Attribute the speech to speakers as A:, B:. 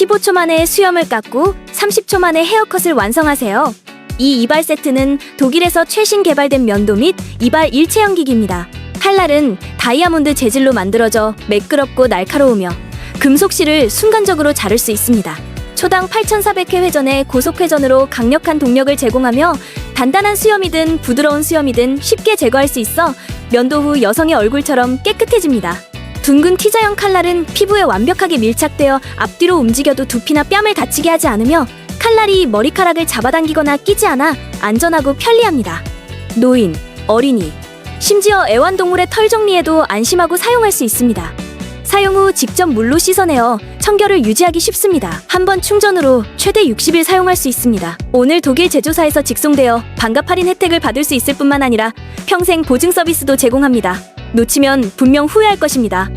A: 15초 만에 수염을 깎고 30초 만에 헤어컷을 완성하세요. 이 이발 세트는 독일에서 최신 개발된 면도 및 이발 일체형 기기입니다. 칼날은 다이아몬드 재질로 만들어져 매끄럽고 날카로우며 금속실을 순간적으로 자를 수 있습니다. 초당 8,400회 회전의 고속 회전으로 강력한 동력을 제공하며 단단한 수염이든 부드러운 수염이든 쉽게 제거할 수 있어 면도 후 여성의 얼굴처럼 깨끗해집니다. 둥근 T자형 칼날은 피부에 완벽하게 밀착되어 앞뒤로 움직여도 두피나 뺨을 다치게 하지 않으며 칼날이 머리카락을 잡아당기거나 끼지 않아 안전하고 편리합니다. 노인, 어린이, 심지어 애완동물의 털 정리에도 안심하고 사용할 수 있습니다. 사용 후 직접 물로 씻어내어 청결을 유지하기 쉽습니다. 한 번 충전으로 최대 60일 사용할 수 있습니다. 오늘 독일 제조사에서 직송되어 반값 할인 혜택을 받을 수 있을 뿐만 아니라 평생 보증 서비스도 제공합니다. 놓치면 분명 후회할 것입니다.